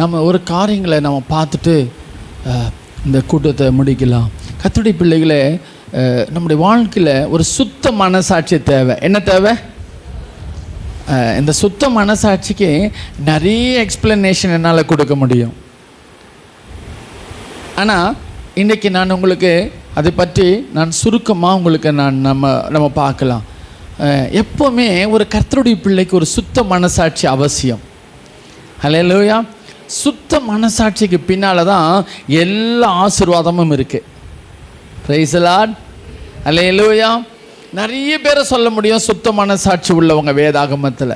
நம்ம ஒரு காரியங்களை நம்ம பார்த்துட்டு இந்த கூட்டத்தை முடிக்கலாம். கத்துடைய பிள்ளைகளே நம்முடைய வாழ்க்கையில் ஒரு சுத்த மனசாட்சி தேவை. என்ன தேவை? இந்த சுத்த மனசாட்சிக்கு நிறைய எக்ஸ்பிளனேஷன் என்னால் கொடுக்க முடியும். ஆனால் இன்றைக்கி நான் உங்களுக்கு அதை பற்றி நான் சுருக்கமாக உங்களுக்கு நான் நம்ம நம்ம பார்க்கலாம். எப்போவுமே ஒரு கர்த்தருடைய பிள்ளைக்கு ஒரு சுத்த மனசாட்சி அவசியம். ஹalleluya சுத்த மனசாட்சிக்கு பின்னால் தான் எல்லா ஆசீர்வாதமும் இருக்குது பிரைசலாட் ஹalleluya நிறைய பேரை சொல்ல முடியும் சுத்த மனசாட்சி உள்ளவங்க வேதாகமத்தில்.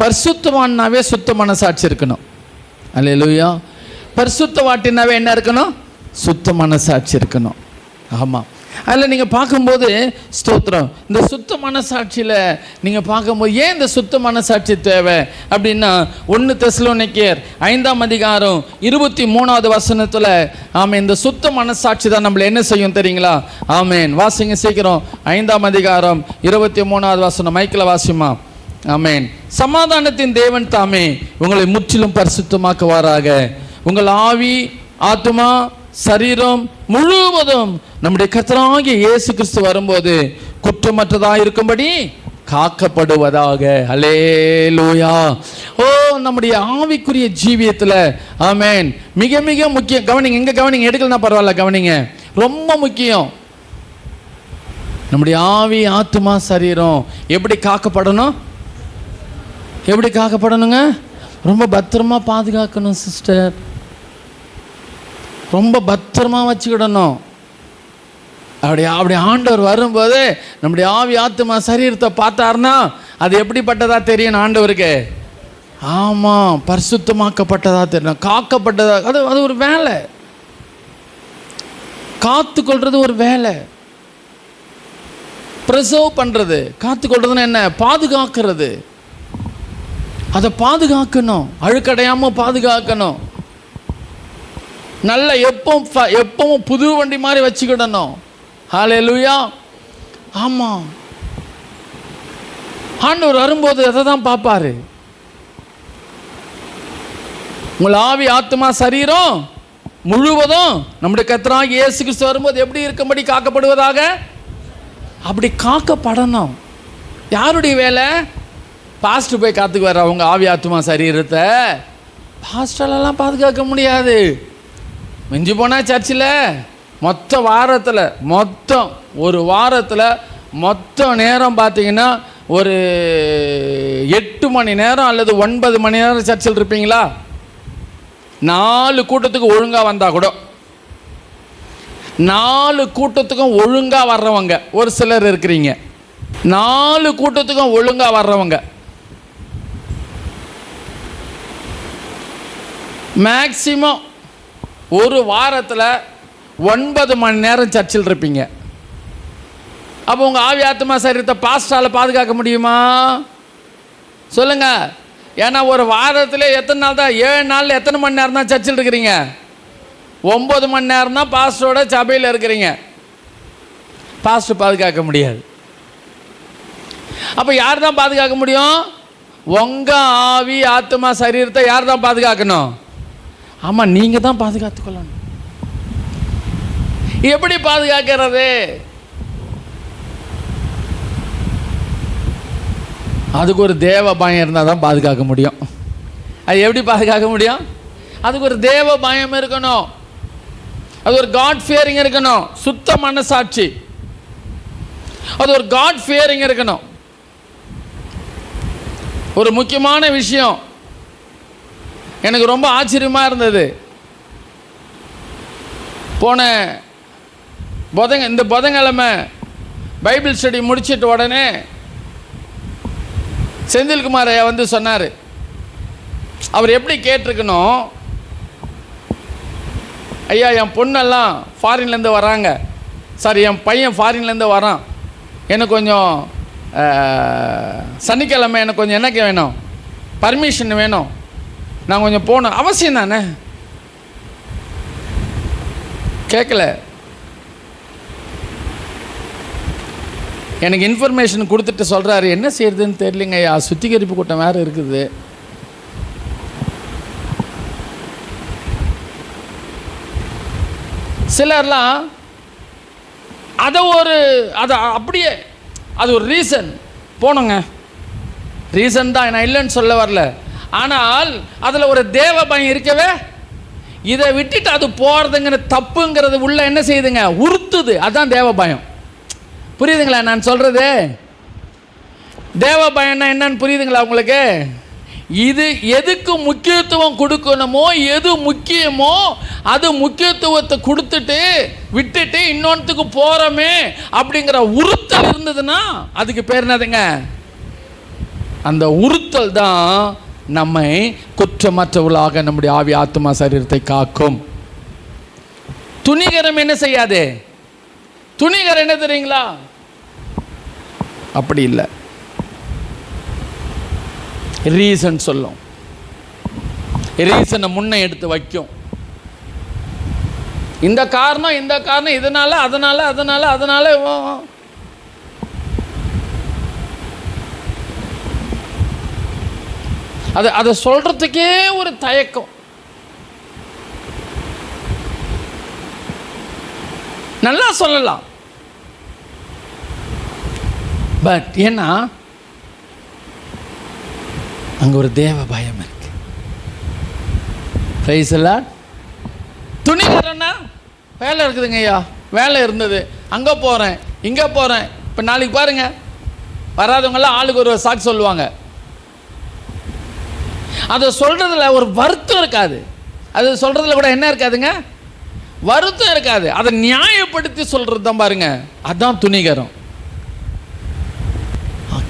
பரிசுத்தவான்னாவே சுத்த மனசாட்சி இருக்கணும். ஹalleluya பரிசுத்த வாட்டினாவே என்ன இருக்கணும்? சுத்த மனசாட்சி இருக்கணும். ஆமாம் அதில் நீங்கள் பார்க்கும்போது ஸ்தோத்திரம். இந்த சுத்த மனசாட்சியில் நீங்கள் பார்க்கும்போது ஏன் இந்த சுத்த மனசாட்சி தேவை? அப்படின்னா ஒன்று தெசலோனிக்கேர் ஐந்தாம் அதிகாரம் இருபத்தி மூணாவது வசனத்தில் ஆமாம் இந்த சுத்த மனசாட்சி தான் நம்மளை என்ன செய்யும் தெரியுங்களா? ஆமேன். வாசிங்க சீக்கிரம். ஐந்தாம் அதிகாரம் இருபத்தி மூணாவது வசனம். மைக்கில் வாசிமா ஆமேன். சமாதானத்தின் தேவன் தாமே உங்களை முற்றிலும் பரிசுத்தமாக்குவாராக. உங்கள் ஆவி ஆத்துமா சரீரம் முழுவதும் நம்முடைய கர்த்தராகிய இயேசு கிறிஸ்து வரும்போது குற்றமற்றதாக இருக்கும்படி காக்கப்படுவதாக. அலே லோயா ஓ நம்முடைய ஆவிக்குரிய ஜீவியத்தில் ஆமேன். மிக மிக முக்கியம். கவனிங்க எங்க கவனிங்க எடுக்கலன்னா பரவாயில்ல கவனிங்க. ரொம்ப முக்கியம். நம்முடைய ஆவி ஆத்மா சரீரம் எப்படி காக்கப்படணும்? எப்படி காக்கப்படணுங்க? ரொம்ப பத்திரமா பாதுகாக்கணும் சிஸ்டர். ரொம்ப பத்திரமா வச்சுக்கிடணும். அப்படி அப்படி ஆண்டவர் வரும்போது நம்முடைய ஆவி ஆத்துமா சரீரத்தை பார்த்தாருன்னா அது எப்படிப்பட்டதா தெரியும் ஆண்டவருக்கு? ஆமாம் பரிசுத்தமாக்கப்பட்டதா தெரியும். காக்கப்பட்டதா அது அது ஒரு வேலை. காத்து கொள்வது ஒரு வேலை. ப்ரிசர்வ் பண்ணுறது காத்துக்கொள்றதுன்னு என்ன? பாதுகாக்கிறது. அதை பாதுகாக்கணும். அழுக்கடையாமல் பாதுகாக்கணும். நல்ல எப்பவும் எப்பவும் புது வண்டி மாதிரி வச்சுக்கிடணும். ஹalleluya. ஆமாம் ஆண்டவர் வரும்போது அதை தான் பார்ப்பாரு? உங்கள் ஆவி ஆத்மா சரீரம் முழுவதும் நம்முடைய கர்த்தராகிய இயேசு கிறிஸ்து வரும்போது எப்படி இருக்கும்படி காக்கப்படுவதாக? அப்படி காக்கப்படணும். யாருடைய வேலை? பாஸ்ட் போய் காத்துக்குவார் அவங்க ஆவி ஆத்மா சரீரத்தை? பாஸ்டலெல்லாம் பாதுகாக்க முடியாது. மிஞ்சி போனால் சர்ச்சில். மொத்த வாரத்தில் மொத்தம் ஒரு வாரத்தில் மொத்த நேரம் பார்த்தீங்கன்னா ஒரு எட்டு மணி நேரம் அல்லது ஒன்பது மணி நேரம் சர்ச்சில் இருப்பீங்களா? நாலு கூட்டத்துக்கு ஒழுங்காக வந்தால் கூட. நாலு கூட்டத்துக்கும் ஒழுங்காக வர்றவங்க ஒரு சிலர் இருக்கிறீங்க. நாலு கூட்டத்துக்கும் ஒழுங்காக வர்றவங்க. மேக்சிமம் ஒரு வாரத்தில் ஒன்பது மணி நேரம் சர்ச்சில் இருப்பீங்க. அப்போ உங்கள் ஆவி ஆத்மா சரீரத்தை பாஸ்டால் பாதுகாக்க முடியுமா? சொல்லுங்க. ஏன்னா ஒரு வாரத்தில் எத்தனை நாள் தான்? ஏழு நாளில் எத்தனை மணி நேரம் தான் சர்ச்சில் இருக்கிறீங்க? ஒம்பது மணி நேரம் தான் பாஸ்டரோட சபையில் இருக்கிறீங்க. பாஸ்டர் பாதுகாக்க முடியாது. அப்போ யார் தான் பாதுகாக்க முடியும்? உங்கள் ஆவி ஆத்மா சரீரத்தை யார் தான் பாதுகாக்கணும்? ஆமாம் நீங்கள் தான் பாதுகாத்துக்கொள்ளணும். எப்படி பாதுகாக்கிறது? அதுக்கு ஒரு தேவ பயம் இருந்தால் தான் பாதுகாக்க முடியும். அது எப்படி பாதுகாக்க முடியும்? அதுக்கு ஒரு தேவ பயம் இருக்கணும். அது ஒரு காட் ஃபியரிங் இருக்கணும். சுத்த மனசாட்சி. அது ஒரு காட் ஃபியரிங் இருக்கணும். ஒரு முக்கியமான விஷயம். எனக்கு ரொம்ப ஆச்சரியமாக இருந்தது. போன புதங்க இந்த புதன்கிழமை பைபிள் ஸ்டடி முடிச்சிட்ட உடனே செந்தில்குமார் ஐயா வந்து சொன்னார். அவர் எப்படி கேட்டிருக்கணும் ஐயா என் பொண்ணெல்லாம் ஃபாரின்லேருந்து வராங்க. சாரி என் பையன் ஃபாரின்லேருந்து வரான். எனக்கு கொஞ்சம் சனிக்கிழமை எனக்கு கொஞ்சம் என்னக்கு வேணும்? பர்மிஷன் வேணும். நான் கொஞ்சம் போகணும். அவசியம் தானே? கேட்கல. எனக்கு இன்ஃபர்மேஷன் கொடுத்துட்டு சொல்கிறாரு என்ன செய்யறதுன்னு தெரியலங்க ஐயா. சுத்திகரிப்பு கூட்டம் வேறு இருக்குது. சிலர்லாம் அதை ஒரு அதை அப்படியே அது ஒரு ரீசன் போனோங்க ரீசன் தான் நான் இல்லைன்னு சொல்ல வரல. ஆனால் அதில் ஒரு தேவ பயம் இருக்கவே இதை விட்டுட்டு அது போகிறதுங்கிற தப்புங்கிறது உள்ள என்ன செய்யுதுங்க? உறுத்துது. அதுதான் தேவ பயம். புரியுதுங்களா நான் சொல்கிறது தேவ பயம்னா என்னன்னு புரியுதுங்களா உங்களுக்கு? இது எதுக்கு முக்கியத்துவம் கொடுக்கணுமோ எது முக்கியமோ அது முக்கியத்துவத்தை கொடுத்துட்டு விட்டுட்டு இன்னொன்றுக்கு போகிறோமே அப்படிங்கிற உறுத்தல் இருந்ததுன்னா அதுக்கு பேர் என்னதுங்க? அந்த உறுத்தல் தான் நம்மை குற்றமற்றவர்களாக நம்முடைய ஆவி ஆத்மா சரீரத்தை காக்கும். துணிகரம் என்ன செய்யாது? துணிகரம் என்ன தெரியுங்களா? அப்படி இல்லை. ரீசன் சொல்லும். ரீசனை முன்ன எடுத்து வைக்கும். இந்த காரணம் இந்த காரணம் இதனால அதனால அதனால அதனால அது அதை சொல்றதுக்கே ஒரு தயக்கம். நல்லா சொல்லலாம். பட் ஏன்னா அங்கே ஒரு தேவ பயம் இருக்கு. பிரைஸ் எல்லாம் துணிகரன்னா வேலை இருக்குதுங்க ஐயா. வேலை இருந்தது. அங்கே போகிறேன் இங்கே போகிறேன் இப்போ நாளைக்கு பாருங்க. வராதவங்கெல்லாம் ஆளுக்கு ஒரு சாக்கு சொல்லுவாங்க. அதை சொல்கிறதுல ஒரு வருத்தம் இருக்காது. அது சொல்கிறதுல கூட என்ன இருக்காதுங்க? வருத்தம் இருக்காது. அதை நியாயப்படுத்தி சொல்கிறது தான் பாருங்கள் அதுதான் துணிகரம்.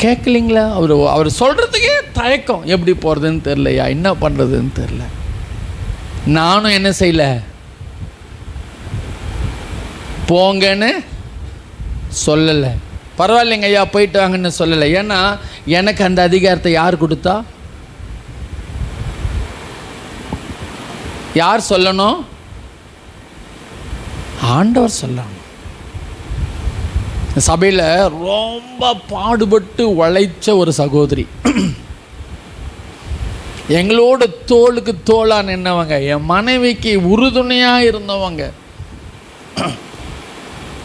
கேட்கலிங்களா? அவர் அவர் சொல்கிறதுக்கே தயக்கம். எப்படி போகிறதுன்னு தெரிலையா என்ன பண்ணுறதுன்னு தெரில நானும் என்ன செய்யல? போங்கன்னு சொல்லலை. பரவாயில்லைங்க ஐயா போயிட்டு வாங்கன்னு சொல்லலை. ஏன்னா எனக்கு அந்த அதிகாரத்தை யார் கொடுத்தா? யார் சொல்லணும்? ஆண்டவர் சொல்லணும். சபையில் ரொம்ப பாடுபட்டு உழைச்ச ஒரு சகோதரி. எங்களோட தோளுக்கு தோளாக நின்னவங்க என் மனைவிக்கு உறுதுணையாக இருந்தவங்க.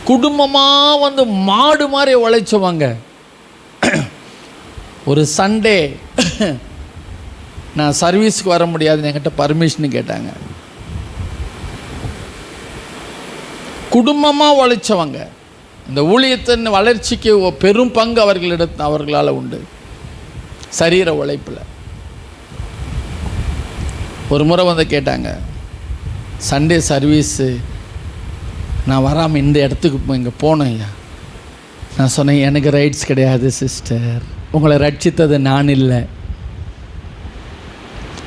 குடும்பமாக வந்து மாடு மாதிரி உழைச்சவங்க. ஒரு சண்டே நான் சர்வீஸ்க்கு வர முடியாதுன்னு என்கிட்ட பர்மிஷன் கேட்டாங்க. குடும்பமாக உழைச்சவங்க. இந்த ஊழியத்தின் வளர்ச்சிக்கு பெரும் பங்கு அவர்களிடத்து அவர்களால் உண்டு. சரீர உழைப்பில். ஒரு முறை வந்து கேட்டாங்க சண்டே சர்வீஸு நான் வராமல் இந்த இடத்துக்கு இங்கே போனேன் ஐயா. நான் சொன்னேன் எனக்கு ரைட்ஸ் கிடையாது சிஸ்டர் உங்களை ரட்சித்தது நான் இல்லை.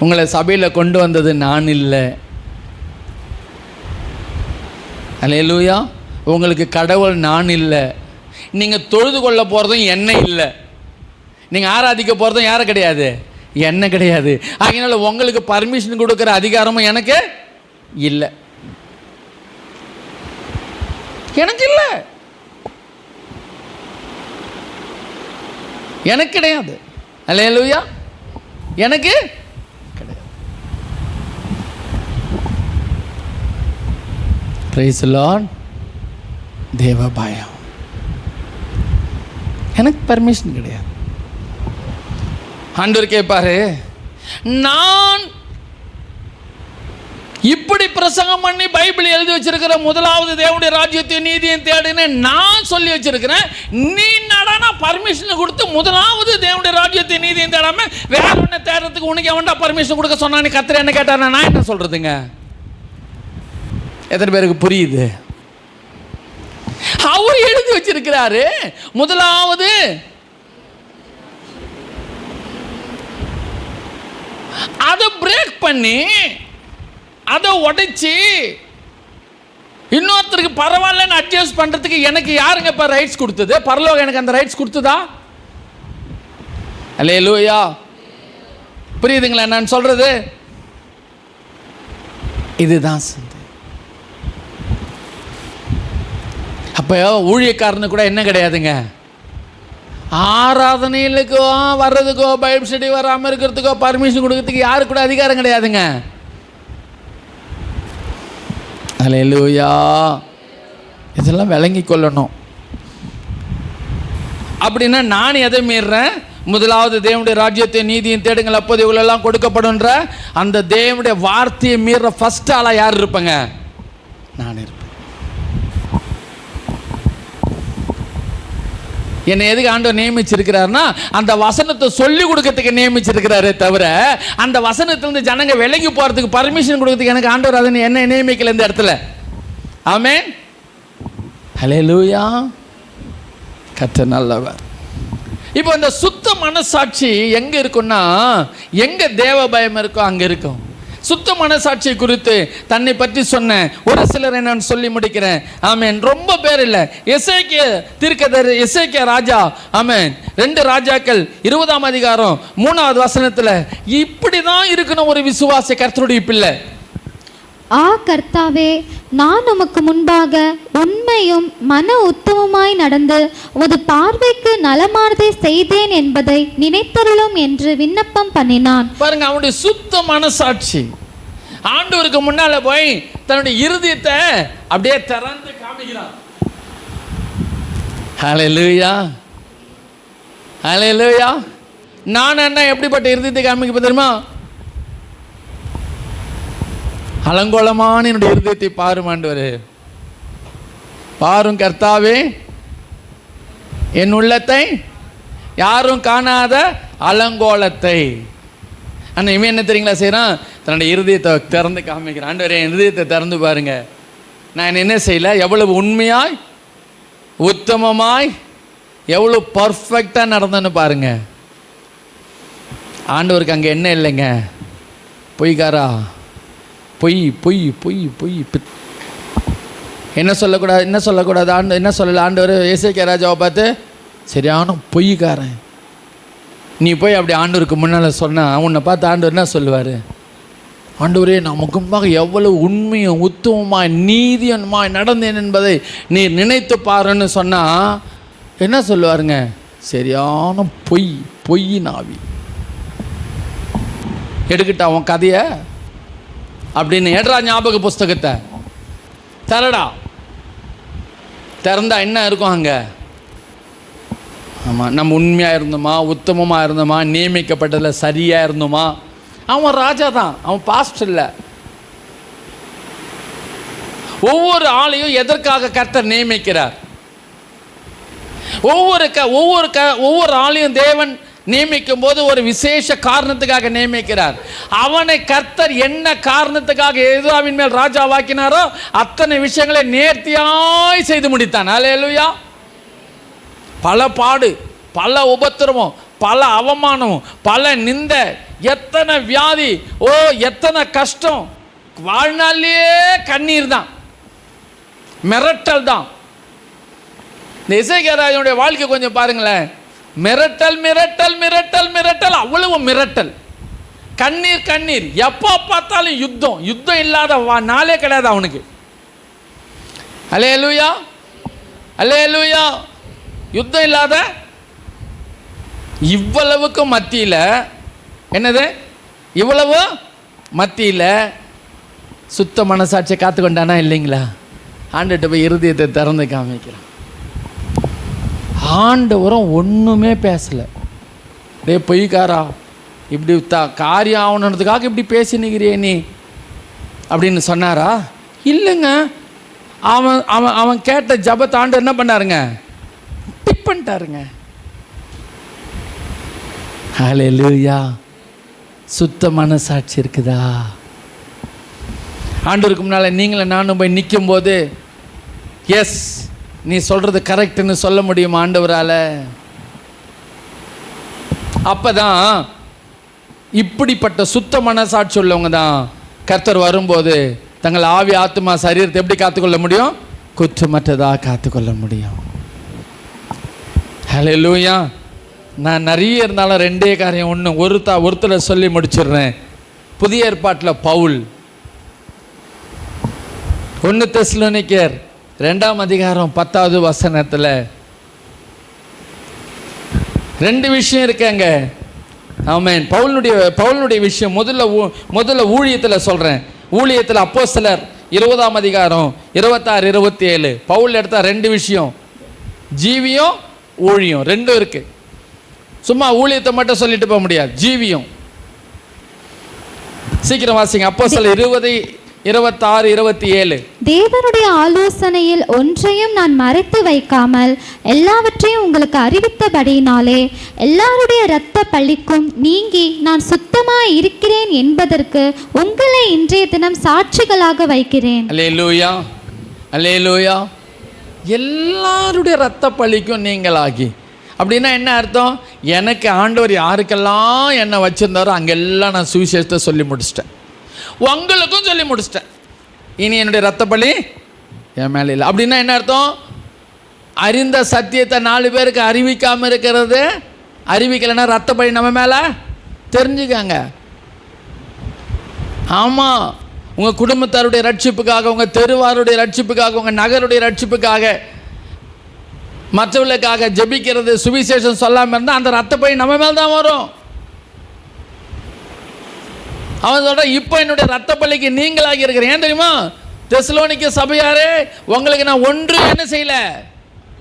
உங்களை சபையில் கொண்டு வந்தது நான் இல்லை. அலையலூயா உங்களுக்கு கடவுள் நான் இல்லை. நீங்கள் தொழுது கொள்ள போகிறதும் என்ன இல்லை. நீங்கள் ஆராதிக்க போகிறதும் யாரும் கிடையாது? என்ன கிடையாது. அதனால் உங்களுக்கு பர்மிஷன் கொடுக்குற அதிகாரமும் எனக்கு இல்லை. எனக்கு இல்லை. எனக்கு கிடையாது. அல்லேலூயா. எனக்கு கிடையாது. பிரைஸ் லார்ட் தேவ பயம். எனக்கு பர்மிஷன் கிடையாது. ஆண்டவர் கேட்பாரு நான் இப்படி பிரசங்கம் பண்ணி பைபிள் எழுதி வச்சிருக்கிற முதலாவது தேவனுடைய ராஜ்யத்தையும் நீதியும் தேடுன்னு நான் சொல்லி வச்சிருக்கிறேன். நீ நடனா பர்மிஷன் கொடுத்து முதலாவது தேவனுடைய ராஜ்யத்தையும் நீதியும் தேடாம வேற ஒன்று தேடுறதுக்கு உனக்கு எவன்டா பர்மிஷன் கொடுக்க சொன்னான்னு கத்திர என்ன கேட்டார் நான் என்ன சொல்றதுங்க? எத்தனை பேருக்கு புரியுது? எழுதி வச்சிருக்கிறாரு. முதலாவது அதை பிரேக் பண்ணி அதை உடைச்சி இன்னொருத்தருக்கு பரவாயில்லன்னு அட்ஜஸ்ட் பண்ணுறதுக்கு எனக்கு யாருங்க இப்போ ரைட்ஸ் கொடுத்தது? பரலோகம் எனக்கு அந்த ரைட்ஸ் கொடுத்ததா? அல்லே லூயா புரியுதுங்களா நான் சொல்கிறது இதுதான் அப்போ ஊழியக்காரனு கூட என்ன கிடையாதுங்க? ஆராதனைகளுக்கோ வர்றதுக்கோ பைப் ஸ்டடி வராமல் இருக்கிறதுக்கோ பர்மிஷன் கொடுக்கறதுக்கு யாரு கூட அதிகாரம் கிடையாதுங்க. ஹalleluya இதெல்லாம் விளங்கி கொள்ளணும். அப்படின்னா நான் எதை மீறுறேன்? முதலாவது தேவனுடைய ராஜ்யத்தை நீதியும் தேடுங்கள் அப்போது இவ்வளோலாம் கொடுக்கப்படுன்ற அந்த தேவனுடைய வார்த்தையை மீற ஃபஸ்ட் ஆளாக யார் இருப்பேங்க? நான் இருப்பேன். என்னை எதுக்கு ஆண்டவர் நியமிச்சிருக்கிறாருன்னா அந்த வசனத்தை சொல்லி கொடுக்கறதுக்கு நியமிச்சிருக்கிறாரே தவிர அந்த வசனத்திலிருந்து ஜனங்க விலகி போகிறதுக்கு பர்மிஷன் கொடுக்கறதுக்கு எனக்கு ஆண்டவர் அதை என்ன நியமிக்கல இந்த இடத்துல. ஆமே ஹலே லூயா கத்த நல்லவர். இப்போ இந்த சுத்த மனசாட்சி எங்க இருக்குன்னா எங்க தேவ பயம் இருக்கோ அங்க இருக்கும். சுத்த மனசாட்சி குறித்து தன்னை பற்றி சொன்னேன் ஒரு சிலரை நான் சொல்லி முடிக்கிறேன். ஆமேன். ரொம்ப பேர் இல்லை. எஸ்ஐகே தீர்க்கதர் எஸ்ஐகே ராஜா. ஆமேன். ரெண்டு ராஜாக்கள் இருபதாம் அதிகாரம் மூணாவது வசனத்தில் இப்படி தான் இருக்கணும் ஒரு விசுவாச கர்த்தருடைய பிள்ளை. ஆ கர்த்தாவே நான் உமக்கு முன்பாக உண்மையும் மன உத்தமமாய் நடந்து உமது பார்வைக்கு நலமானதை செய்தேன் என்பதை நினைத்தருளும் என்று விண்ணப்பம் பண்ணினான். பாருங்க அவனுடைய சுத்த மனசாட்சி. ஆண்டவருக்கு முன்னால போய் தன்னுடைய இருதயத்தை அப்படியே திறந்து காமிக்கிறான். ஹalleluya. லூயா நான் என்ன எப்படிப்பட்ட இருதயத்தை காமிக்க தெரியுமா? அலங்கோலமான என்னுடைய இருதயத்தை பாரும் ஆண்டவர். பாரும் கர்த்தாவே என் உள்ளத்தை யாரும் காணாத அலங்கோலத்தை. ஆனால் இவன் என்ன தெரியுங்களா செய்கிறான் தன்னுடைய இருதயத்தை திறந்து காமிக்கிறான். ஆண்டவர் என் இருதயத்தை திறந்து பாருங்க. நான் என்ன செய்யல? எவ்வளவு உண்மையாய் உத்தமமாய் எவ்வளோ பர்ஃபெக்டாக நடந்தேன்னு பாருங்க. ஆண்டவருக்கு அங்கே என்ன இல்லைங்க? பொய்காரா? பொய் பொய் பொய் பொய் பித்- என்ன சொல்லக்கூடாது என்ன சொல்லக்கூடாது? ஆண்டு என்ன சொல்லலை? ஆண்டவர் ஏசைக்கே ராஜாவை பார்த்து சரியான பொய்க்காரன் நீ போய் அப்படி ஆண்டவருக்கு முன்னால் சொன்னால் உன்னை பார்த்து ஆண்டவர் என்ன சொல்லுவார்? ஆண்டவரே நமக்குமாக எவ்வளவு உண்மையும் உத்துவமாய் நீதியமாய் நடந்தேன் என்பதை நீ நினைத்து பாருன்னு சொன்னால் என்ன சொல்லுவாருங்க? சரியான பொய் பொய் நாவி எடுக்கட்டா உன் கதையை? அப்படின்னு ஏட்ரா ஞாபக புஸ்தகத்தை. தரடா. திறந்தா என்ன இருக்கும் அங்கே? ஆமாம் நம்ம உண்மையாக இருந்தோமா உத்தமமாக இருந்தோமா நியமிக்கப்பட்டதில் சரியாக இருந்தோமா? அவன் ராஜா தான் அவன் பாஸ்ட் இல்லை. ஒவ்வொரு ஆளையும் எதற்காக கர்த்தர் நியமிக்கிறார்? ஒவ்வொரு க ஒவ்வொரு க ஒவ்வொரு ஆளையும் தேவன் நியமிக்கும் போது ஒரு விசேஷ காரணத்துக்காக நியமிக்கிறார். அவனை கர்த்தர் என்ன காரணத்துக்காக எதுவாவின் மேல் ராஜாவாக்கினாரோ அத்தனை விஷயங்களை நேர்த்தியாய் செய்து முடித்தான். அல்லேலூயா பல பாடு பல உபத்திரவம் பல அவமானம் பல நிந்த எத்தனை வியாதி ஓ எத்தனை கஷ்டம். வாழ்நாளிலே கண்ணீர் தான். மிரட்டல் தான். இந்த இசைகராஜனுடைய வாழ்க்கை கொஞ்சம் பாருங்களேன். மிரட்டல் மிரட்டல் மிரட்டல் மிரட்டல். அவ்வளவு மிரட்டல். கண்ணீர் கண்ணீர். எப்போ பார்த்தாலும் யுத்தம். யுத்தம் இல்லாத வா- நாளே கிடையாது அவனுக்கு. அலே லூயா அலே லூயா யுத்தம் இல்லாத இவ்வளவுக்கு மத்தியில் என்னது? இவ்வளவு மத்தியில் சுத்த மனசாட்சியை காத்துக்கொண்டானா இல்லைங்களா? ஆண்டுகிட்ட போய் இருதயத்தை திறந்து காமிக்கிறான். ஆண்டவரும் ஒன்றுமே பேசலை. டேய் பொய்க்காரா? இப்படி த காரியம் ஆகணுன்றதுக்காக இப்படி பேசினுக்கிறியே நீ. அப்படின்னு சொன்னாரா? இல்லைங்க. அவன் அவன் அவன் கேட்ட ஜபத்தை ஆண்டு என்ன பண்ணாருங்க? டிப் பண்ணிட்டாருங்க. ஹalleluya. சுத்த மனசாட்சி இருக்குதா? ஆண்டவருக்கு முன்னால் நீங்களும் நானும் போய் நிற்கும் போது எஸ் நீ சொல்கிறது கரெக்டுன்னு சொல்ல முடியும் ஆண்டவரால்? அப்போ தான் இப்படிப்பட்ட சுத்த மனசாட்சி உள்ளவங்க தான் கர்த்தர் வரும்போது தங்கள் ஆவி ஆத்மா சரீரத்தை எப்படி காத்துக்கொள்ள முடியும்? குற்றமற்றதாக காத்துக்கொள்ள முடியும். ஹலோ லூயா நான் நிறைய இருந்தாலும் ரெண்டே காரியம் ஒன்று ஒருத்தா ஒருத்தரை சொல்லி முடிச்சிடுறேன். புதிய ஏற்பாட்டில் பவுல். ஒன்று தெஸ்லோனிக்கர் ரெண்டாம் அதிகாரம் பத்தாவது வசனத்தில் ரெண்டு விஷயம் இருக்காங்க. ஆமென். பவுலுடைய பவுலுடைய விஷயம் முதல்ல முதல்ல ஊழியத்தில் சொல்கிறேன் ஊழியத்தில் அப்போஸ்தலர் இருபதாம் அதிகாரம் இருபத்தாறு இருபத்தி ஏழு பவுல் எடுத்தால் ரெண்டு விஷயம். ஜீவியம் ஊழியம். ரெண்டும் இருக்கு. சும்மா ஊழியத்தை மட்டும் சொல்லிட்டு போக முடியாது. ஜீவியம். சீக்கிரம் வாசிங்க. அப்போ சில இருபது இருபத்தாறு இருபத்தி ஏழு தேவனுடைய ஆலோசனையில் ஒன்றையும் நான் மறைத்து வைக்காமல் எல்லாவற்றையும் உங்களுக்கு அறிவித்தபடியினாலே எல்லாருடைய இரத்த பழிக்கும் நீங்கி நான் சுத்தமாய் இருக்கிறேன் என்பதற்கு உங்களை இன்றைய தினம் சாட்சிகளாக வைக்கிறேன். அல்லேலூயா அல்லேலூயா. எல்லாருடைய ரத்த பழிக்கும் நீங்களாகி. அப்படின்னா என்ன அர்த்தம்? எனக்கு ஆண்டவர் யாருக்கெல்லாம் என்னை வச்சிருந்தாரோ அங்கெல்லாம் நான் சுவிசேஷத்தை சொல்லி முடிச்சிட்டேன். உங்களுக்கும் சொல்லி முடிச்சிட்டேன். இனி என்னுடைய ரத்த என் மேலே இல்லை. அப்படின்னா என்ன அர்த்தம்? அறிந்த சத்தியத்தை நாலு பேருக்கு அறிவிக்காமல் இருக்கிறது அறிவிக்கலைன்னா ரத்த பழி நம்ம மேலே? தெரிஞ்சுக்காங்க. ஆமாம் உங்கள் குடும்பத்தாருடைய ரட்சிப்புக்காக உங்கள் தெருவாருடைய ரட்சிப்புக்காக உங்கள் நகருடைய ரட்சிப்புக்காக மற்றவர்களுக்காக ஜெபிக்கிறது சுவிசேஷம் சொல்லாமல் இருந்தால் அந்த ரத்த பழி நம்ம மேல் தான் வரும். அவன் சொல்கிறான் இப்போ என்னுடைய ரத்த பள்ளிக்கு நீங்களாகி இருக்கிறேன் ஏன் தெரியுமா? தெசலோனிக்க சபையாரே உங்களுக்கு நான் ஒன்று என்ன செய்யலை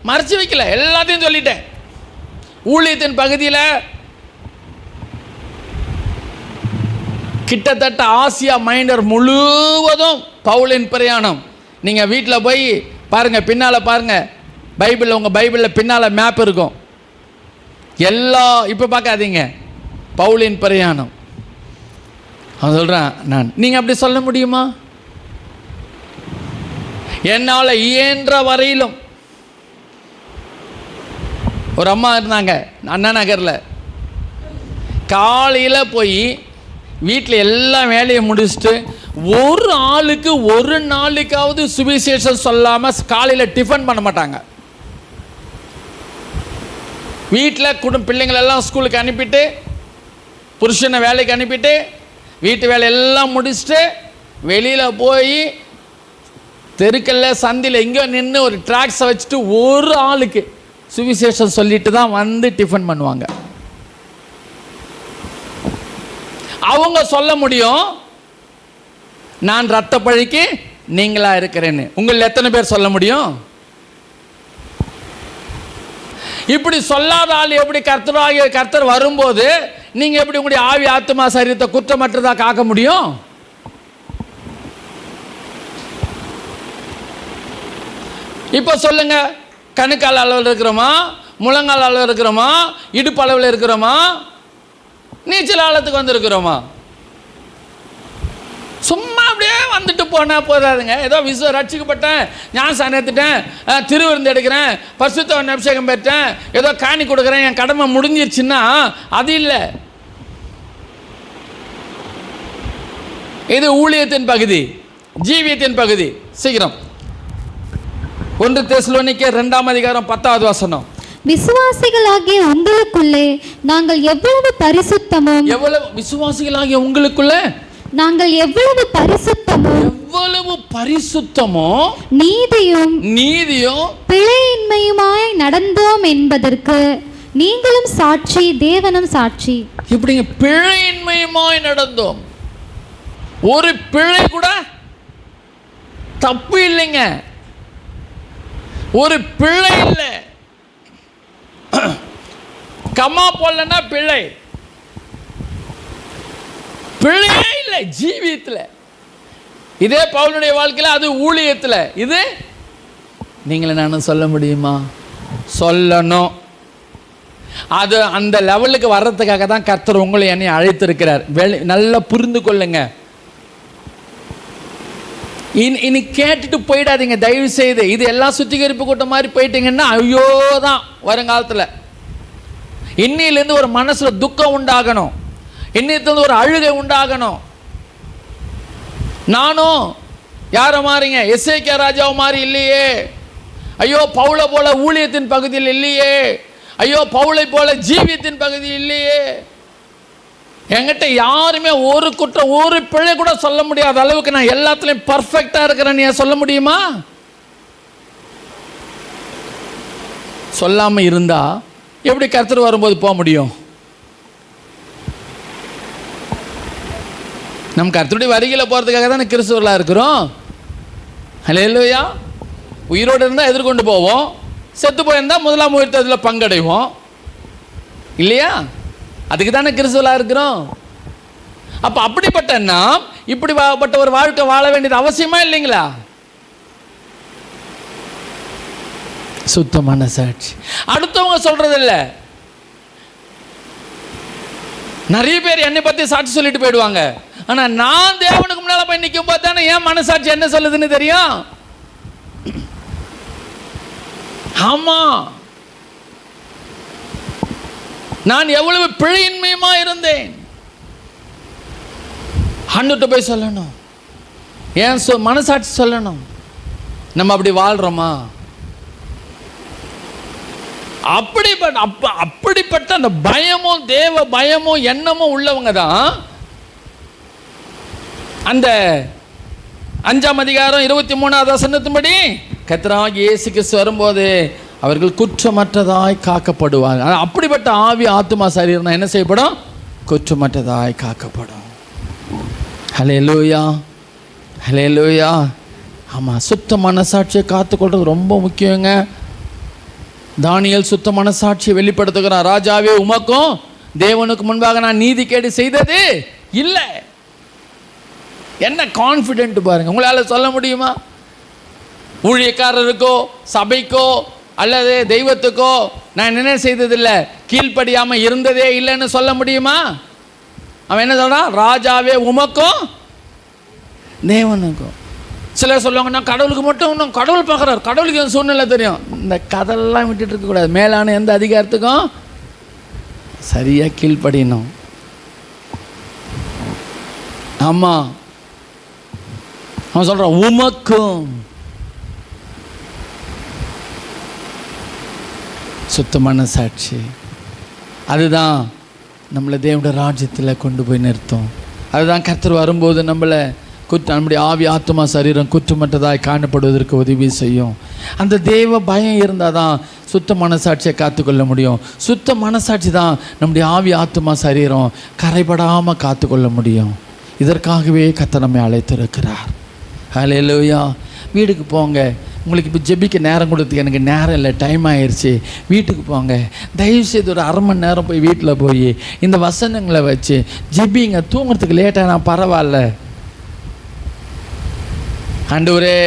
மறைச்சு வைக்கல எல்லாத்தையும் சொல்லிட்டேன். ஊழியத்தின் பகுதியில் கிட்டத்தட்ட ஆசியா மைண்டர் முழுவதும் பவுலின் பிரயாணம். நீங்கள் வீட்டில் போய் பாருங்கள் பின்னால் பாருங்கள் பைபிளில் உங்கள் பைபிளில் பின்னால் மேப் இருக்கும். எல்லா இப்போ பார்க்காதீங்க. பவுலின் பிரயாணம். அவன் சொல்கிறான் நான். நீங்கள் அப்படி சொல்ல முடியுமா? என்னால் இயன்ற வரையிலும் ஒரு அம்மா இருந்தாங்க அண்ணா நகரில். காலையில் போய் வீட்டில் எல்லா வேலையும் முடிச்சுட்டு ஒரு ஆளுக்கு ஒரு நாளுக்காவது சுவிசேஷம் சொல்லாமல் காலையில் டிஃபன் பண்ண மாட்டாங்க. வீட்டில் குடும்ப பிள்ளைங்களெல்லாம் ஸ்கூலுக்கு அனுப்பிட்டு புருஷனை வேலைக்கு அனுப்பிட்டு வீட்டு வேலை எல்லாம் முடிச்சுட்டு வெளியில் போய் தெருக்கல்ல சந்தியில் எங்கேயோ நின்று ஒரு ட்ராக்ஸை வச்சுட்டு ஒரு ஆளுக்கு சுவிசேஷம் சொல்லிட்டு தான் வந்து டிஃபன் பண்ணுவாங்க. அவங்க சொல்ல முடியும் நான் ரத்த பழிக்கு நீங்களா இருக்கிறேன்னு. உங்களில் எத்தனை பேர் சொல்ல முடியும்? இப்படி சொல்லாத ஆள் எப்படி கர்த்தராகிய கர்த்தர் வரும்போது நீங்க எப்படி உங்களுடைய ஆவி ஆத்மா சரீரத்தை குற்றமற்றதா காக்க முடியும்? இப்போ சொல்லுங்க கணுக்கால் அளவில் இருக்கிறோமா? முழங்கால் அளவில் இருக்கிறோமா? இடுப்பு அளவில் இருக்கிறோமா? நீச்சல் ஆழத்துக்கு வந்திருக்கிறோமா? சும்மா அப்படியே வந்துட்டு போனால் போதாதுங்க. ஏதோ விசுவ ரட்சிக்கப்பட்டேன் ஞானசான் எடுத்துட்டேன் திருவிருந்து எடுக்கிறேன் பரிசுத்தவன் அபிஷேகம் பெற்றேன் ஏதோ காணி கொடுக்குறேன் என் கடமை முடிஞ்சிருச்சுன்னா அது இல்லை. இது ஊழியத்தின் பகுதி ஜீவியத்தின் பகுதி. சீக்கிரம். ஒன்று தெசலோனிக்கே ரெண்டாம் அதிகாரம் பத்தாவது வசனம். விசுவாசிகளாகிய உங்களுக்குள்ளே நாங்கள் எவ்வளவு பரிசுத்தமும்? எவ்வளவு விசுவாசிகளாகிய உங்களுக்குள்ள? நாங்கள் எவ்வளவு பரிசுத்தமும்? எவ்வளவு பரிசுத்தமோ? நீதியும் நீதியும் பிழையின்மையுமாய் நடந்தோம் என்பதற்கு நீங்களும் சாட்சி தேவனும் சாட்சி. இப்படிங்க பிழையின்மையுமாய் நடந்தோம். ஒரு பிழை கூட தப்பு இல்லைங்க. ஒரு பிழை இல்லை. கம்மா போடலன்னா பிழை. பிழையே இல்லை ஜீவியத்தில். இதே பவுலுடைய வாழ்க்கையில் அது ஊழியத்தில். இது நீங்களே நானும் சொல்ல முடியுமா? சொல்லணும். அது அந்த லெவலுக்கு வர்றதுக்காக தான் கர்த்தர் உங்களை என்னை அழைத்திருக்கிறார். வெளி நல்லா புரிந்து கொள்ளுங்க. இனி இனி கேட்டுட்டு போயிடாதீங்க தயவு செய்து இது எல்லாம் சுத்திகரிப்பு கூட்டம் மாதிரி போயிட்டீங்கன்னா ஐயோ தான் வருங்காலத்தில். இன்னிலேருந்து ஒரு மனசில் துக்கம் உண்டாகணும். இன்னிலேருந்து ஒரு அழுகை உண்டாகணும். நானும் யாரை மாறிங்க? எஸ்ஏகே ராஜாவை மாதிரி இல்லையே. ஐயோ பவுளை போல ஊழியத்தின் பகுதியில் இல்லையே. ஐயோ பவுளை போல ஜீவியத்தின் பகுதி இல்லையே. என்கிட்ட யாருமே ஒரு குற்றம் ஒரு பிழை கூட சொல்ல முடியாத அளவுக்கு நான் எல்லாத்துலேயும் பர்ஃபெக்டாக இருக்கிறேன்னு ஏன் சொல்ல முடியுமா? சொல்லாமல் இருந்தால் எப்படி கருத்துட்டு வரும்போது போக முடியும்? நம்ம கருத்துடைய வருகையில் போகிறதுக்காக தானே கிறிஸ்துவர்களாக இருக்கிறோம்? இல்லையா உயிரோடு இருந்தால் எதிர்கொண்டு போவோம். செத்து போயிருந்தால் முதலாம் உயிர்த்ததில் பங்கடைவோம். இல்லையா? அதுக்கு தானே கிறிஸ்துவலாக இருக்கிறோம். அப்போ அப்படிப்பட்ட நாம் இப்படிப்பட்ட ஒரு வாழ்க்கை வாழ வேண்டியது அவசியமா இல்லைங்களா? சுத்தமான சாட்சி. அடுத்தவங்க சொல்றது இல்ல நிறைய பேர் என்னை பத்தி சாட்சி சொல்லிட்டு போயிடுவாங்க. ஆனா நான் தேவனுக்கு முன்னால போய் நிற்கும் போது தானே என் மனசாட்சி என்ன சொல்லுதுன்னு தெரியும்? ஆமா. நான் எவ்வளவு பிழையின்மையுமா இருந்தேன்? அண்ணுட்டு போய் சொல்லணும். ஏன் சொ மனசாட்சி சொல்லணும். நம்ம அப்படி வாழ்றோமா? அப்படிப்பட்ட அப்ப அப்படிப்பட்ட அந்த பயமும் தேவ பயமும் எண்ணமும் உள்ளவங்க தான் அந்த அஞ்சாம் அதிகாரம் இருபத்தி மூணாவது வசனத்தின்படி கத்திராகி இயேசுக்கு வரும்போது அவர்கள் குற்றமற்றதாய் காக்கப்படுவாங்க அப்படிப்பட்ட ஆவி ஆத்துமா சரீரம் என்ன செய்யப்படும்? குற்றமற்றதாய் காக்கப்படும். ஹலே லூயா ஹலே லூயா ஆமாம் சுத்த மனசாட்சியை காத்துக்கொள்றது ரொம்ப முக்கியங்க. தானியல் சுத்த மனசாட்சியை வெளிப்படுத்துகிறான். ராஜாவே உமக்கும் தேவனுக்கு முன்பாக நான் நீதி கேடு செய்தது இல்லை. என்ன கான்ஃபிடென்ட் பாருங்க. உங்களால் சொல்ல முடியுமா? ஊழியக்காரருக்கோ சபைக்கோ அல்லது தெய்வத்துக்கோ நான் என்ன செய்ததில்லை? கீழ்ப்படியாமல் இருந்ததே இல்லைன்னு சொல்ல முடியுமா? அவன் என்ன சொல்கிறான் ராஜாவே உமக்கும் தேவனுக்கும். சிலர் சொல்லுவாங்க நான் கடவுளுக்கு மட்டும் இன்னும் கடவுள் பார்க்குறாரு. கடவுளுக்கு என் சூழ்நிலை தெரியும். இந்த கதெல்லாம் விட்டுட்டு இருக்கக்கூடாது மேலான எந்த அதிகாரத்துக்கும் சரியாக கீழ்ப்படியணும். ஆமாம் அவன் சொல்கிறான் உமக்கும் சுத்தமான சாட்சி அதுதான் நம்மளை தேவனுடைய ராஜ்யத்தில் கொண்டு போய் நிறுத்தும். அதுதான் கர்த்தர் வரும்போது நம்மளை குற்ற நம்முடைய ஆவி ஆத்மா சரீரம் குற்றமற்றதாய் காணப்படுவதற்கு உதவி செய்யும். அந்த தேவ பயம் இருந்தால் தான் சுத்த மனசாட்சியை காத்துக்கொள்ள முடியும். சுத்த மனசாட்சி தான் நம்முடைய ஆவி ஆத்மா சரீரம் கரைபடாமல் காத்துக்கொள்ள முடியும். இதற்காகவே கர்த்தர் நம்மை அழைத்திருக்கிறார். ஹalleluya வீட்டுக்கு போங்க. உங்களுக்கு இப்போ ஜெபிக்க நேரம் கொடுத்து எனக்கு நேரம் இல்லை டைம் ஆயிடுச்சு வீட்டுக்கு போங்க. தயவுசெய்து ஒரு அரை மணி நேரம் போய் வீட்டில் போய் இந்த வசனங்களை வச்சு ஜெபிங்க. தூங்குறதுக்கு லேட்டாக நான் பரவாயில்ல. ஆண்டவரே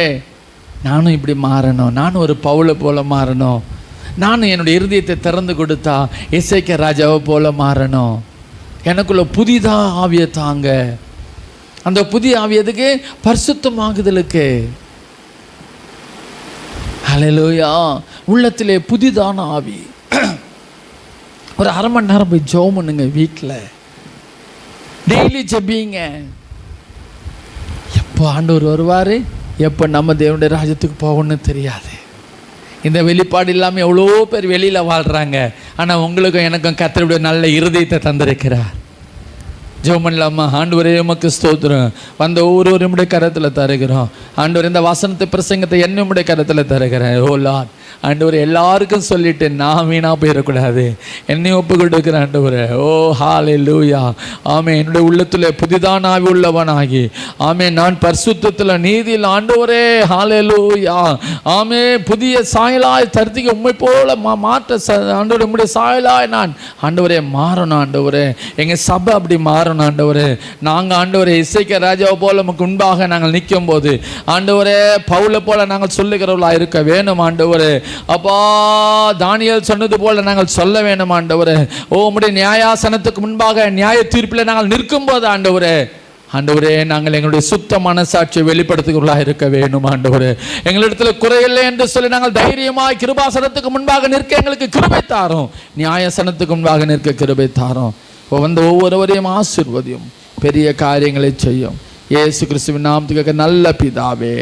நானும் இப்படி மாறணும். நானும் ஒரு பவுலை போல் மாறணும். நானும் என்னுடைய இருதயத்தை திறந்து கொடுத்தா இசைக்க ராஜாவை போல் மாறணும். எனக்குள்ள புதிதாக ஆவிய தாங்க. அந்த புதிய ஆவியதுக்கு பரிசுத்தமாகுதலுக்கு. ஹalleluya உள்ளத்திலே புதிதான ஆவி. ஒரு அரை மணி நேரம் போய் ஜோம் பண்ணுங்க வீட்டில் டெய்லி ஜெபிங்க. எப்போ ஆண்டவர் வருவார்? எப்போ நம்ம தேவனுடைய ராஜ்யத்துக்கு போகணும்னு தெரியாது. இந்த வெளிப்பாடு இல்லாமல் எவ்வளோ பேர் வெளியில் வாழ்கிறாங்க ஆனால் உங்களுக்கும் எனக்கும் கத்தருடைய நல்ல இருதயத்தை தந்திருக்கிறார். ஜெபம் பண்ணலாமா? ஆண்டவரே உமக்கு ஸ்தோத்திரம். வந்த ஒவ்வொரு நம்முடைய கரத்தில் தருகிறோம். ஆண்டவர் இந்த வசனத்தை பிரசங்கத்தை என்ன உம்முடைய கரத்தில் தருகிறேன் ஓ லார்ட். ஆண்டவர் எல்லாருக்கும் சொல்லிட்டு நான் வீணாக போயிடக்கூடாது. என்னை ஒப்பு கொடுக்குற ஆண்டவர். ஓ ஹாலே லூயா ஆமே என்னுடைய உள்ளத்தில் புதிதான் ஆவி உள்ளவனாகி. ஆமே நான் பரிசுத்தத்தில் நீதியில் ஆண்டவரே ஹாலே லூயா ஆமே புதிய சாயலாய் தருத்திக்கு உண்மை போல மா மாற்ற ச ஆண்டவரே உம்முடைய சாயலாய் நான் ஆண்டவரே மாறணும் ஆண்டவரே. எங்கள் சபை அப்படி மாறணும் ஆண்டவரே. நாங்கள் ஆண்டவரே இசைக்க ராஜாவை போல நமக்கு முன்பாக நாங்கள் நிற்கும் போது ஆண்டவரே பவுலை போல நாங்கள் சொல்லுகிறவர்களாக இருக்க வேணும் ஆண்டவரே. அப்பா தானியல் சொன்னது போல நாங்கள் சொல்ல வேணும் ஆண்டவர். ஓ உம்முடைய நியாயாசனத்துக்கு முன்பாக நியாய தீர்ப்பில் நாங்கள் நிற்கும் போது ஆண்டவரே. ஆண்டவரே நாங்கள் எங்களுடைய சுத்த மனசாட்சியை வெளிப்படுத்துகிறவர்களாக இருக்க வேணும் ஆண்டவரே. எங்களிடத்தில் குறையில்லை என்று சொல்லி நாங்கள் தைரியமாய் கிருபாசனத்துக்கு முன்பாக நிற்க எங்களுக்கு கிருபை தாரோம். நியாயசனத்துக்கு முன்பாக நிற்க கிருபை தாரோம். வந்த ஒவ்வொருவரையும் ஆசிர்வதியும் பெரிய காரியங்களை செய்யும். ஏசு கிறிஸ்துவின் நாமத்துக்கு நல்ல பிதாவே.